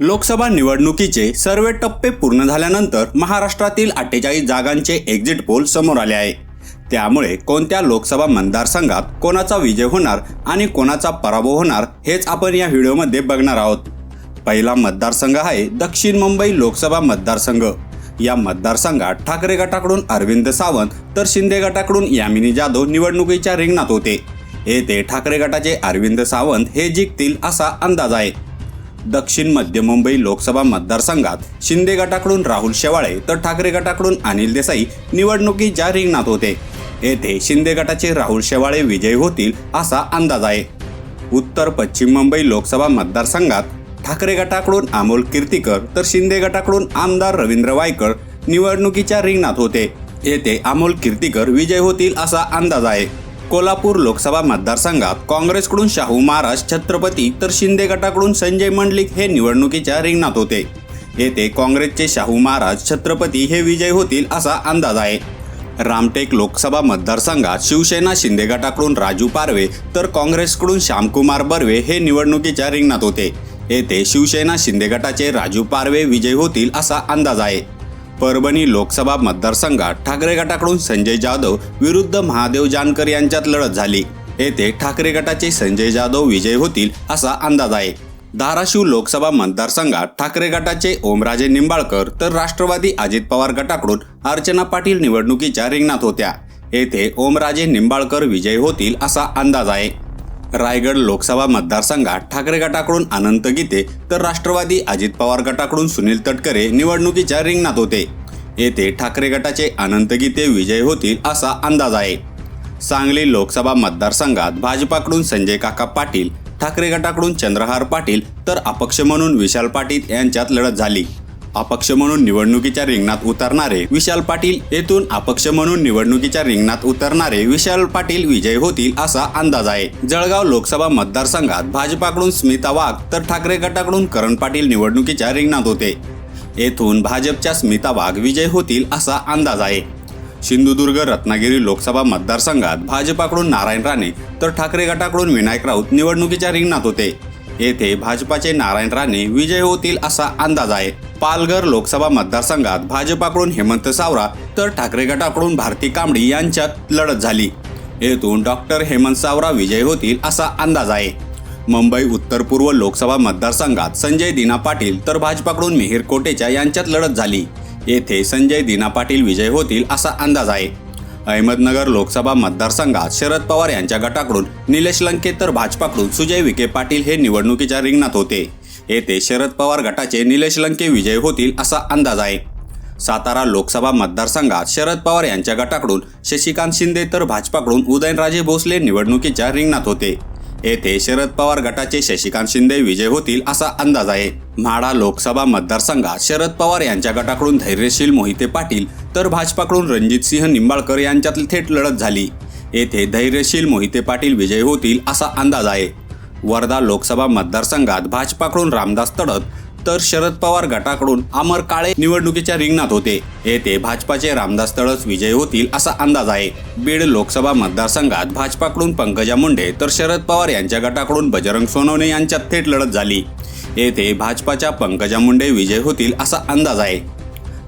लोकसभा निवडणुकीचे सर्व टप्पे पूर्ण झाल्यानंतर महाराष्ट्रातील अठ्ठेचाळीस जागांचे एक्झिट पोल समोर आले आहे. त्यामुळे कोणत्या लोकसभा मतदारसंघात कोणाचा विजय होणार आणि कोणाचा पराभव होणार हेच आपण या व्हिडिओमध्ये बघणार आहोत. पहिला मतदारसंघ आहे दक्षिण मुंबई लोकसभा मतदारसंघ. या मतदारसंघात ठाकरे गटाकडून अरविंद सावंत तर शिंदे गटाकडून यामिनी जाधव निवडणुकीच्या रिंगणात होते. येथे ठाकरे गटाचे अरविंद सावंत हे जिंकतील असा अंदाज आहे. दक्षिण मध्य मुंबई लोकसभा मतदारसंघात शिंदे गटाकडून राहुल शेवाळे तर ठाकरे गटाकडून अनिल देसाई निवडणुकीच्या रिंगणात होते. येथे शिंदे गटाचे राहुल शेवाळे विजयी होतील असा अंदाज आहे. उत्तर पश्चिम मुंबई लोकसभा मतदारसंघात ठाकरे गटाकडून अमोल कीर्तीकर तर शिंदे गटाकडून आमदार रवींद्र वायकर निवडणुकीच्या रिंगणात होते. येथे अमोल कीर्तीकर विजय होतील असा अंदाज आहे. कोल्हापूर लोकसभा मतदारसंघात काँग्रेसकडून शाहू महाराज छत्रपती तर शिंदे गटाकडून संजय मंडलिक हे निवडणुकीच्या रिंगणात होते. येथे काँग्रेसचे शाहू महाराज छत्रपती हे विजय होतील असा अंदाज आहे. रामटेक लोकसभा मतदारसंघात शिवसेना शिंदे गटाकडून राजू पारवे तर काँग्रेसकडून श्यामकुमार बर्वे हे निवडणुकीच्या रिंगणात होते. येथे शिवसेना शिंदे गटाचे राजू पारवे विजय होतील असा अंदाज आहे. परभणी लोकसभा मतदारसंघात ठाकरे गटाकडून संजय जाधव विरुद्ध महादेव जानकर यांच्यात लढत झाली. येथे ठाकरे गटाचे संजय जाधव विजय होतील असा अंदाज आहे. धाराशिव लोकसभा मतदारसंघात ठाकरे गटाचे ओमराजे निंबाळकर तर राष्ट्रवादी अजित पवार गटाकडून अर्चना पाटील निवडणुकीच्या रिंगणात होत्या. येथे ओमराजे निंबाळकर विजय होतील असा अंदाज आहे. रायगड लोकसभा मतदारसंघात ठाकरे गटाकडून अनंत गीते तर राष्ट्रवादी अजित पवार गटाकडून सुनील तटकरे निवडणुकीच्या रिंगणात होते. येथे ठाकरे गटाचे अनंत गीते विजय होतील असा अंदाज आहे. सांगली लोकसभा मतदारसंघात भाजपाकडून संजय काका पाटील ठाकरे गटाकडून चंद्रहार पाटील तर अपक्ष म्हणून विशाल पाटील यांच्यात लढत झाली. अपक्ष म्हणून निवडणुकीच्या रिंगणात उतरणारे विशाल पाटील येथून अपक्ष म्हणून निवडणुकीच्या रिंगणात उतरणारे विशाल पाटील विजय होतील असा अंदाज आहे. जळगाव लोकसभा मतदारसंघात भाजपाकडून स्मिता वाघ तर ठाकरे गटाकडून करण पाटील निवडणुकीच्या रिंगणात होते. येथून भाजपच्या स्मिता वाघ विजय होतील असा अंदाज आहे. सिंधुदुर्ग रत्नागिरी लोकसभा मतदारसंघात भाजपाकडून नारायण राणे तर ठाकरे गटाकडून विनायक राऊत निवडणुकीच्या रिंगणात होते. येथे भाजपाचे नारायण राणे विजय होतील असा अंदाज आहे. पालघर लोकसभा मतदारसंघात भाजपाकडून हेमंत सावरा तर ठाकरे गटाकडून भारती कांबडी यांच्यात लढत झाली. येथून डॉक्टर हेमंत सावरा विजय होतील असा अंदाज आहे. मुंबई उत्तर पूर्व लोकसभा मतदारसंघात संजय दिना पाटील तर भाजपाकडून मिहीर कोटेचा यांच्यात लढत झाली. येथे संजय दिना पाटील विजय होतील असा अंदाज आहे. अहमदनगर लोकसभा मतदारसंघात शरद पवार यांच्या गटाकडून निलेश लंके तर भाजपाकडून सुजय विखे पाटील हे निवडणुकीच्या रिंगणात होते. येथे शरद पवार गटाचे निलेश लंके विजय होतील असा अंदाज आहे. सातारा लोकसभा मतदारसंघात शरद पवार यांच्या गटाकडून शशिकांत शिंदे तर भाजपाकडून उदयनराजे भोसले निवडणुकीच्या रिंगणात होते. येथे शरद पवार गटाचे शशिकांत शिंदे विजय होतील असा अंदाज आहे. म्हाडा लोकसभा मतदारसंघात शरद पवार यांच्या गटाकडून धैर्यशील मोहिते पाटील तर भाजपाकडून रणजित सिंह निंबाळकर यांच्यात थेट लढत झाली. येथे धैर्यशील मोहिते पाटील विजय होतील असा अंदाज आहे. वर्धा लोकसभा मतदारसंघात भाजपाकडून रामदास तडत तर शरद पवार गटाकडून अमर काळे निवडणुकीच्या रिंगणात होते. येथे भाजपाचे रामदास तळस विजय होतील असा अंदाज आहे. बीड लोकसभा मतदारसंघात भाजपाकडून पंकजा मुंडे तर शरद पवार यांच्या गटाकडून बजरंग सोनवणे यांच्यात थेट लढत झाली. येथे भाजपाच्या पंकजा मुंडे विजय होतील असा अंदाज आहे.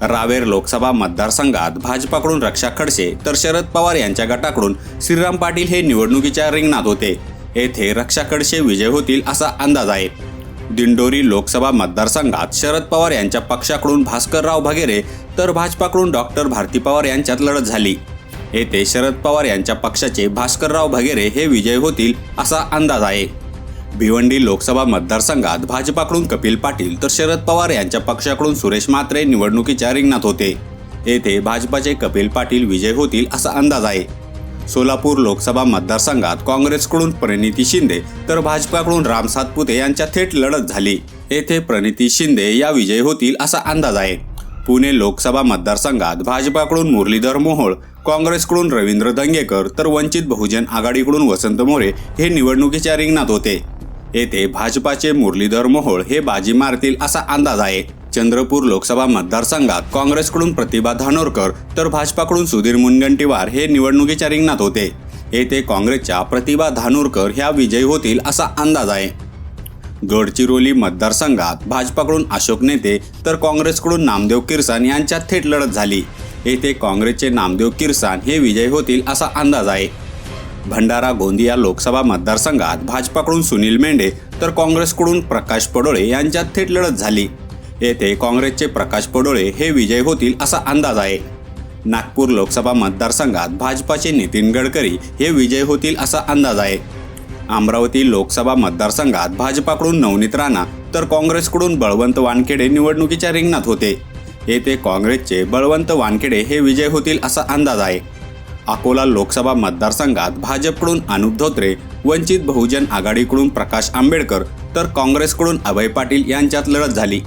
रावेर लोकसभा मतदारसंघात भाजपाकडून रक्षा खडसे तर शरद पवार यांच्या गटाकडून श्रीराम पाटील हे निवडणुकीच्या रिंगणात होते. येथे रक्षा खडसे विजय होतील असा अंदाज आहे. दिंडोरी लोकसभा मतदारसंघात शरद पवार यांच्या पक्षाकडून भास्करराव भगेरे तर भाजपाकडून डॉक्टर भारती पवार यांच्यात लढत झाली. येथे शरद पवार यांच्या पक्षाचे भास्करराव भगेरे हे विजय होतील असा अंदाज आहे. भिवंडी लोकसभा मतदारसंघात भाजपाकडून कपिल पाटील तर शरद पवार यांच्या पक्षाकडून सुरेश मात्रे निवडणुकीच्या रिंगणात होते. येथे भाजपाचे कपिल पाटील विजय होतील असा अंदाज आहे. सोलापूर लोकसभा मतदारसंघात काँग्रेसकडून प्रणिती शिंदे तर भाजपाकडून राम सातपुते यांच्या थेट लढत झाली. येथे प्रणिती शिंदे या विजय होतील असा अंदाज आहे. पुणे लोकसभा मतदारसंघात भाजपाकडून मुरलीधर मोहोळ काँग्रेसकडून रवींद्र दंगेकर तर वंचित बहुजन आघाडीकडून वसंत मोरे हे निवडणुकीच्या रिंगणात होते. येथे भाजपाचे मुरलीधर मोहोळ हे बाजी मारतील असा अंदाज आहे. चंद्रपूर लोकसभा मतदारसंघात काँग्रेसकडून प्रतिभा धानोरकर तर भाजपाकडून सुधीर मुनगंटीवार हे निवडणुकीच्या रिंगणात होते. येथे काँग्रेसच्या प्रतिभा धानोरकर ह्या विजयी होतील असा अंदाज आहे. गडचिरोली मतदारसंघात भाजपाकडून अशोक नेते तर काँग्रेसकडून नामदेव किरसाण यांच्यात थेट लढत झाली. येथे काँग्रेसचे नामदेव किरसाण हे विजयी होतील असा अंदाज आहे. भंडारा गोंदिया लोकसभा मतदारसंघात भाजपाकडून सुनील मेंढे तर काँग्रेसकडून प्रकाश पडोळे यांच्यात थेट लढत झाली. येथे काँग्रेसचे प्रकाश पडोळे हे विजय होतील असा अंदाज आहे. नागपूर लोकसभा मतदारसंघात भाजपाचे नितीन गडकरी हे विजय होतील असा अंदाज आहे. अमरावती लोकसभा मतदारसंघात भाजपाकडून नवनीत राणा तर काँग्रेसकडून बळवंत वानखेडे निवडणुकीच्या रिंगणात होते. येथे काँग्रेसचे बळवंत वानखेडे हे विजय होतील असा अंदाज आहे. अकोला लोकसभा मतदारसंघात भाजपकडून अनुप धोत्रे वंचित बहुजन आघाडीकडून प्रकाश आंबेडकर तर काँग्रेसकडून अभय पाटील यांच्यात लढत झाली.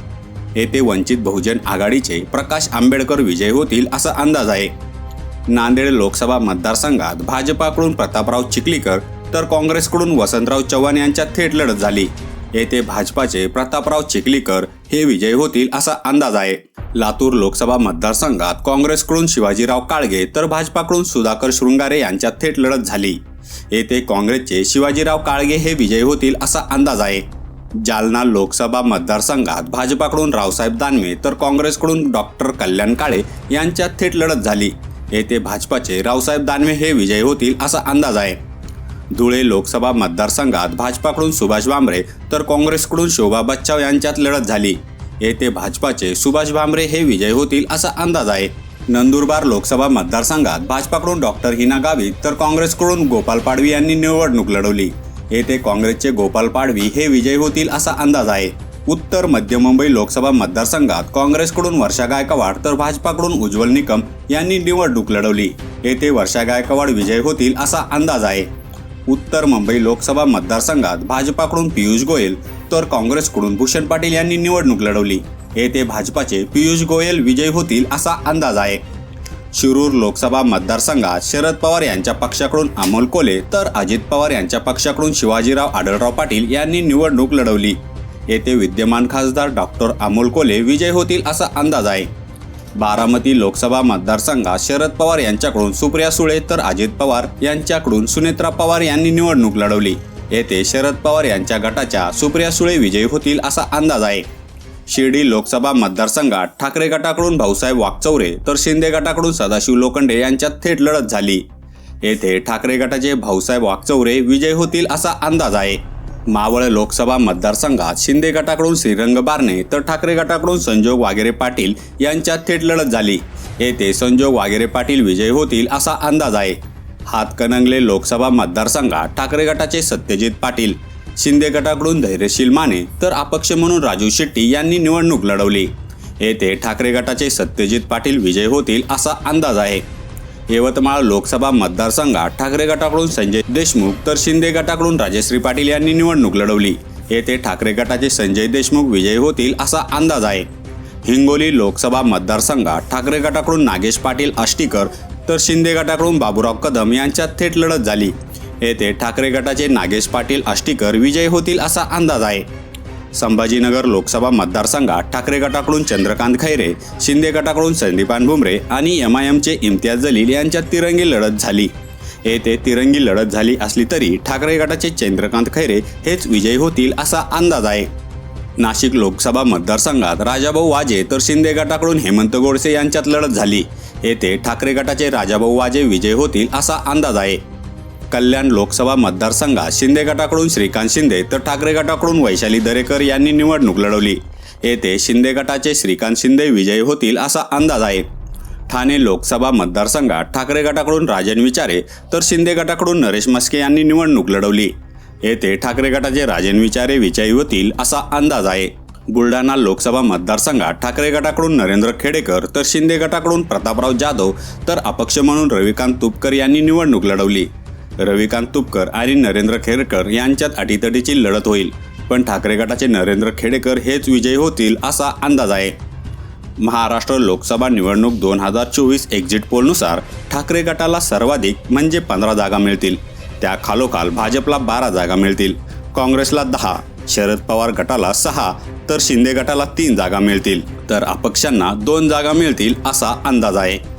येथे वंचित बहुजन आघाडीचे प्रकाश आंबेडकर विजय होतील असा अंदाज आहे. नांदेड लोकसभा मतदारसंघात भाजपाकडून प्रतापराव चिखलीकर तर काँग्रेसकडून वसंतराव चव्हाण यांच्यात थेट लढत झाली. येथे भाजपाचे प्रतापराव चिखलीकर हे विजय होतील असा अंदाज आहे. लातूर लोकसभा मतदारसंघात काँग्रेसकडून शिवाजीराव काळगे तर भाजपाकडून सुधाकर शृंगारे यांच्यात थेट लढत झाली. येथे काँग्रेसचे शिवाजीराव काळगे हे विजय होतील असा अंदाज आहे. जालना लोकसभा मतदारसंघात भाजपाकडून रावसाहेब दानवे तर काँग्रेसकडून डॉक्टर कल्याण काळे यांच्यात थेट लढत झाली. येथे भाजपाचे रावसाहेब दानवे हे विजय होतील असा अंदाज आहे. धुळे लोकसभा मतदारसंघात भाजपाकडून सुभाष भामरे तर काँग्रेसकडून शोभा बच्चाव यांच्यात लढत झाली. येथे भाजपाचे सुभाष भामरे हे विजय होतील असा अंदाज आहे. नंदुरबार लोकसभा मतदारसंघात भाजपाकडून डॉक्टर हिना गावित तर काँग्रेसकडून गोपाल पाडवी यांनी निवडणूक लढवली. येथे काँग्रेसचे गोपाल पाडवी हे विजय होतील असा अंदाज आहे. उत्तर मध्य मुंबई लोकसभा मतदारसंघात काँग्रेसकडून वर्षा गायकवाड तर भाजपाकडून उज्ज्वल निकम यांनी निवडणूक लढवली. येथे वर्षा गायकवाड विजय होतील असा अंदाज आहे. उत्तर मुंबई लोकसभा मतदारसंघात भाजपाकडून पियुष गोयल तर काँग्रेसकडून भूषण पाटील यांनी निवडणूक लढवली. येथे भाजपाचे पियुष गोयल विजय होतील असा अंदाज आहे. शिरूर लोकसभा मतदारसंघात शरद पवार यांच्या पक्षाकडून अमोल कोले तर अजित पवार यांच्या पक्षाकडून शिवाजीराव आढळराव पाटील यांनी निवडणूक लढवली. येथे विद्यमान खासदार डॉक्टर अमोल कोले विजय होतील असा अंदाज आहे. बारामती लोकसभा मतदारसंघात शरद पवार यांच्याकडून सुप्रिया सुळे तर अजित पवार यांच्याकडून सुनेत्रा पवार यांनी निवडणूक लढवली. येथे शरद पवार यांच्या गटाच्या सुप्रिया सुळे विजयी होतील असा अंदाज आहे. शिर्डी लोकसभा मतदारसंघात ठाकरे गटाकडून भाऊसाहेब वाकचौरे तर शिंदे गटाकडून सदाशिव लोखंडे यांच्यात थेट लढत झाली. येथे ठाकरे गटाचे भाऊसाहेब वाकचौरे विजय होतील असा अंदाज आहे. मावळ लोकसभा मतदारसंघात शिंदे गटाकडून श्रीरंग बारणे तर ठाकरे गटाकडून संजोग वागेरे पाटील यांच्यात थेट लढत झाली. येथे संजोग वागेरे पाटील विजय होतील असा अंदाज आहे. हातकणंगले लोकसभा मतदारसंघात ठाकरे गटाचे सत्यजित पाटील शिंदे गटाकडून धैर्यशील माने तर अपक्ष म्हणून राजू शेट्टी यांनी निवडणूक लढवली. येथे ठाकरे गटाचे सत्यजित पाटील विजय होतील असा अंदाज आहे. यवतमाळ लोकसभा मतदारसंघात ठाकरे गटाकडून संजय देशमुख तर शिंदे गटाकडून राजश्री पाटील यांनी निवडणूक लढवली. येथे ठाकरे गटाचे संजय देशमुख विजयी होतील असा अंदाज आहे. हिंगोली लोकसभा मतदारसंघात ठाकरे गटाकडून नागेश पाटील आष्टीकर तर शिंदे गटाकडून बाबूराव कदम यांच्यात थेट लढत झाली. येथे ठाकरे गटाचे नागेश पाटील आष्टीकर विजय होतील असा अंदाज आहे. संभाजीनगर लोकसभा मतदारसंघात ठाकरे गटाकडून चंद्रकांत खैरे शिंदे गटाकडून संदीपान भुमरे आणि एम आय एमचे इम्तियाज जलील यांच्यात तिरंगी लढत झाली. येथे तिरंगी लढत झाली असली तरी ठाकरे गटाचे चंद्रकांत खैरे हेच विजयी होतील असा अंदाज आहे. नाशिक लोकसभा मतदारसंघात राजाभाऊ वाजे तर शिंदे गटाकडून हेमंत गोडसे यांच्यात लढत झाली. येथे ठाकरे गटाचे राजाभाऊ वाजे विजय होतील असा अंदाज आहे. कल्याण लोकसभा मतदारसंघात शिंदे गटाकडून श्रीकांत शिंदे तर ठाकरे गटाकडून वैशाली दरेकर यांनी निवडणूक लढवली. येथे शिंदे गटाचे श्रीकांत शिंदे विजयी होतील असा अंदाज आहे. ठाणे लोकसभा मतदारसंघात ठाकरे गटाकडून राजन विचारे तर शिंदे गटाकडून नरेश मस्के यांनी निवडणूक लढवली. येथे ठाकरे गटाचे राजन विचारे विजयी होतील असा अंदाज आहे. बुलढाणा लोकसभा मतदारसंघात ठाकरे गटाकडून नरेंद्र खेडेकर तर शिंदे गटाकडून प्रतापराव जाधव तर अपक्ष म्हणून रविकांत तुपकर यांनी निवडणूक लढवली. रविकांत तुपकर आणि नरेंद्र खेडकर यांच्यात अटीतटीची लढत होईल. पण ठाकरे गटाचे नरेंद्र खेडेकर हेच विजयी होतील असा अंदाज आहे. महाराष्ट्र लोकसभा निवडणूक दोन हजार चोवीस एक्झिट पोलनुसार ठाकरे गटाला सर्वाधिक म्हणजे पंधरा जागा मिळतील. त्या खालोखाल भाजपला बारा जागा मिळतील. काँग्रेसला दहा शरद पवार गटाला सहा तर शिंदे गटाला तीन जागा मिळतील. तर अपक्षांना दोन जागा मिळतील असा अंदाज आहे.